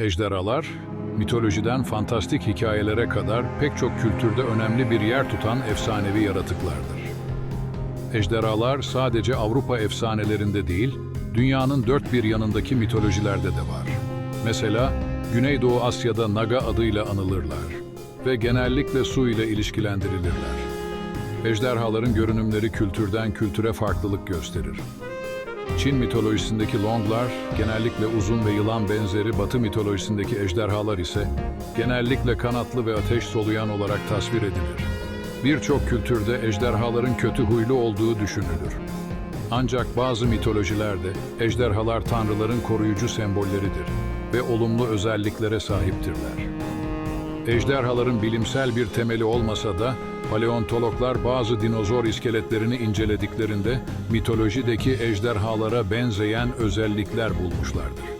Ejderhalar, mitolojiden fantastik hikayelere kadar pek çok kültürde önemli bir yer tutan efsanevi yaratıklardır. Ejderhalar sadece Avrupa efsanelerinde değil, dünyanın dört bir yanındaki mitolojilerde de var. Mesela Güneydoğu Asya'da Naga adıyla anılırlar ve genellikle su ile ilişkilendirilirler. Ejderhaların görünümleri kültürden kültüre farklılık gösterir. Çin mitolojisindeki Longlar genellikle uzun ve yılan benzeri, Batı mitolojisindeki ejderhalar ise genellikle kanatlı ve ateş soluyan olarak tasvir edilir. Birçok kültürde ejderhaların kötü huylu olduğu düşünülür. Ancak bazı mitolojilerde ejderhalar tanrıların koruyucu sembolleridir ve olumlu özelliklere sahiptirler. Ejderhaların bilimsel bir temeli olmasa da paleontologlar bazı dinozor iskeletlerini incelediklerinde mitolojideki ejderhalara benzeyen özellikler bulmuşlardır.